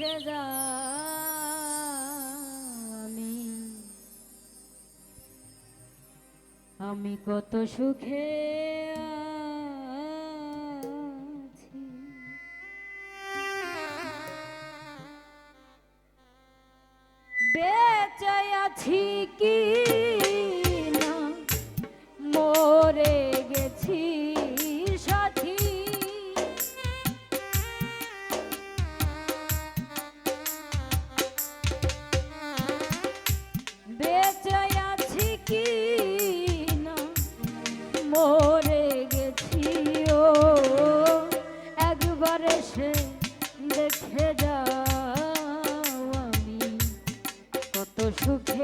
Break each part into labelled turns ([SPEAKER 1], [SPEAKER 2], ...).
[SPEAKER 1] রেখে আমি আমি কত সুখে সুখে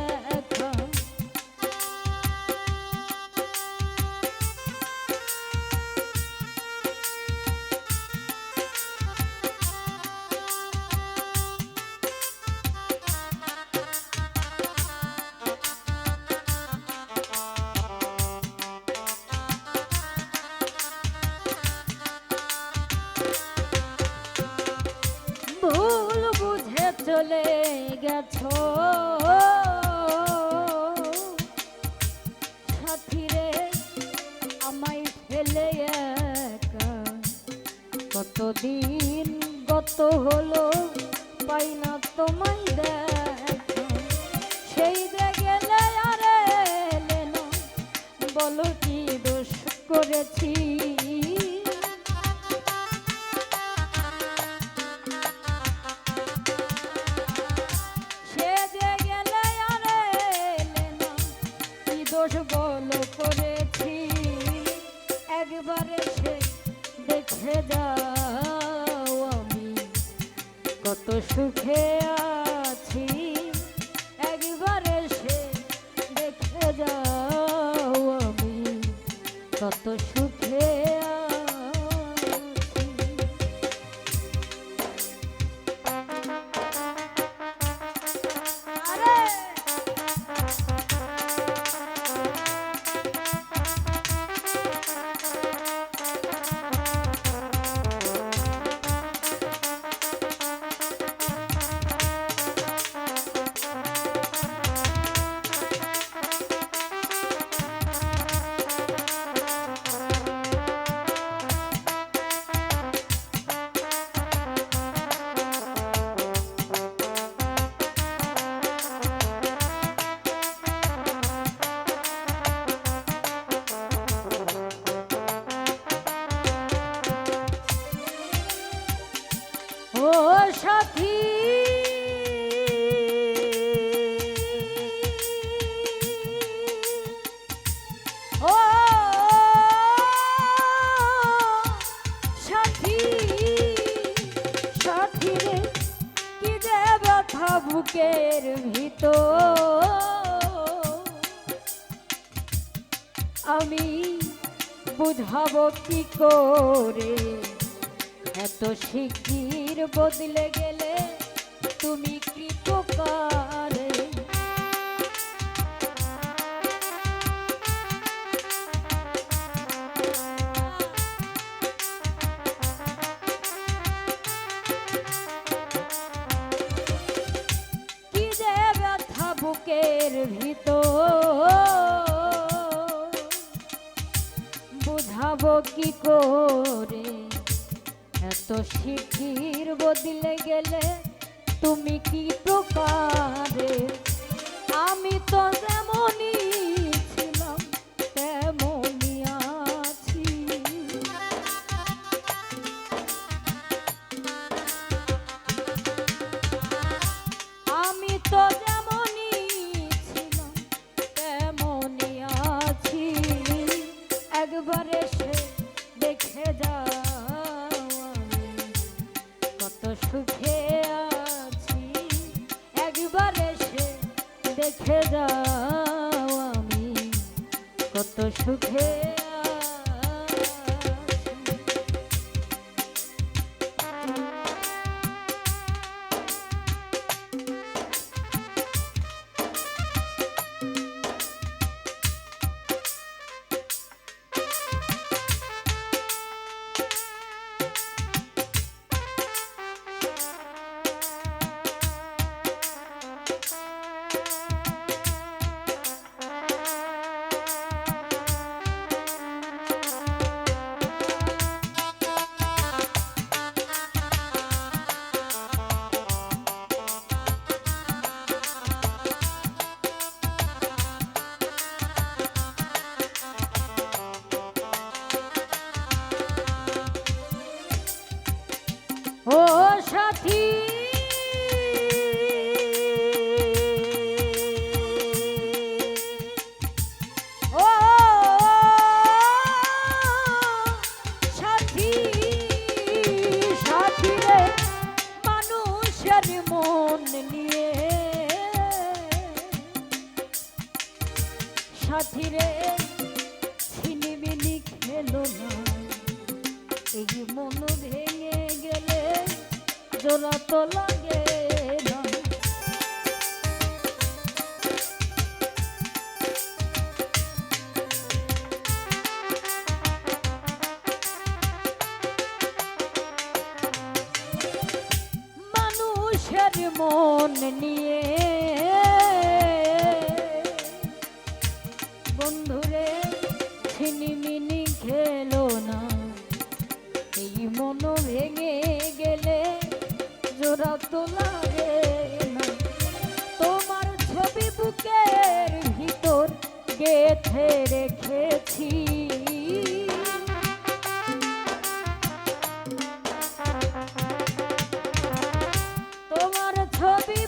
[SPEAKER 1] চলে গেছ। সাথীরে, আমায় ফেলে কতদিন গত হলো, পাই না তোমায় দেখা। সেই গেলে আরে বলো কি দোষ করেছি? একবার এসে দেখে যাও আমি। কত সুখে আ কি করে? এত শিগগির বদলে গেলে তুমি কৃপকারে বুকের ভিতর কি করে? এত শিখির বদলে গেলে তুমি কি প্রকারে? আমি তো যেমনই কত সুখে ও সাথী। ও সাথী সাথী রে মন নিয়ে। সাথী রে, ছিনিমিনি খেলো না। এই মন জোড়া তো লাগে মানুষের মন নিয়ে গেথে রেখেছি তোমার ছবি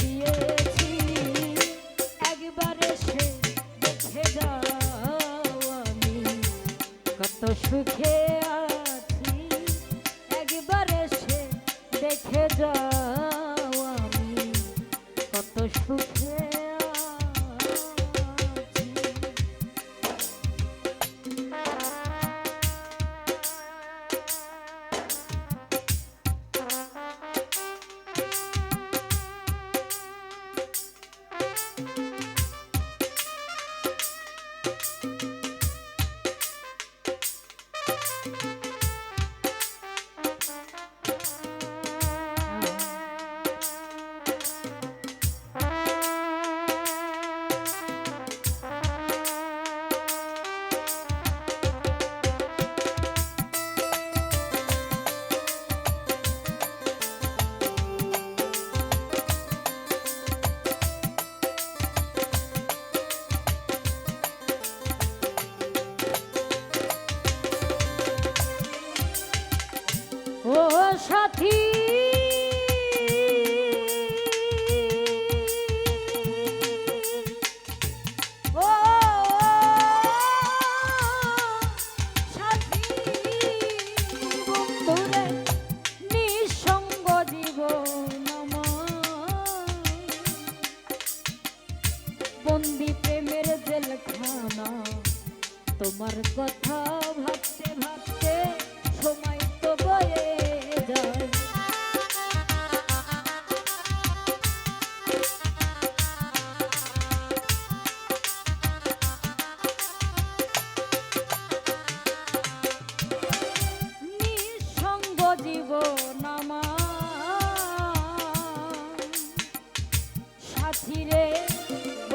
[SPEAKER 1] দিয়েছি। এসে দেখে যাও আমি কত সুখে আছি। একবার এসে দেখে যাও আমি কত সুখে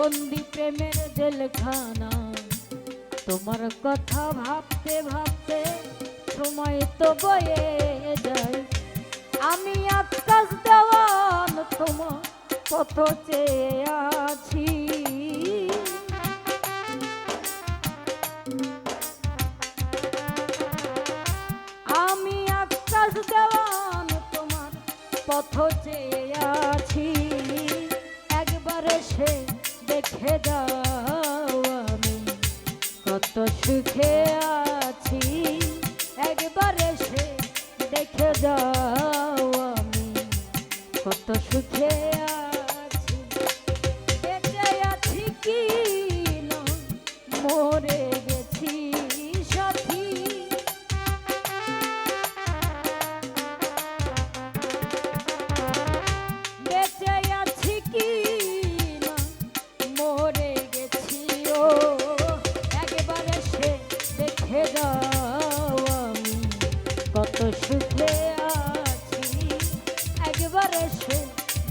[SPEAKER 1] বন্দি প্রেমের জেলখানা। তোমার কথা ভাবতে ভাবতে সময় তো বয়ে যায়। আমি আকাশ দেওয়ান তোমার কত চেয়ে আছি। আমি আকাশ দেওয়ান তোমার পথ দেখে যাও আমি কত সুখে আছি। একবার সে দেখে যাও।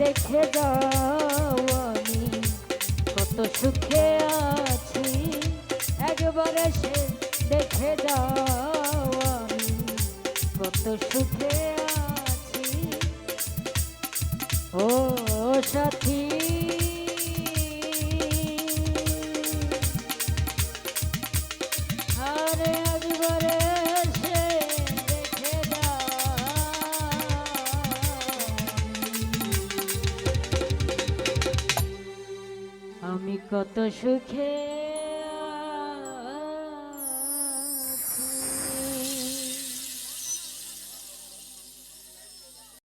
[SPEAKER 1] দেখে যাও আমি। কত সুখে আছি, একবারে সে দেখে যাও আমি। কত সুখে আছি। ও সাথী। আরে একবারে কত সুখে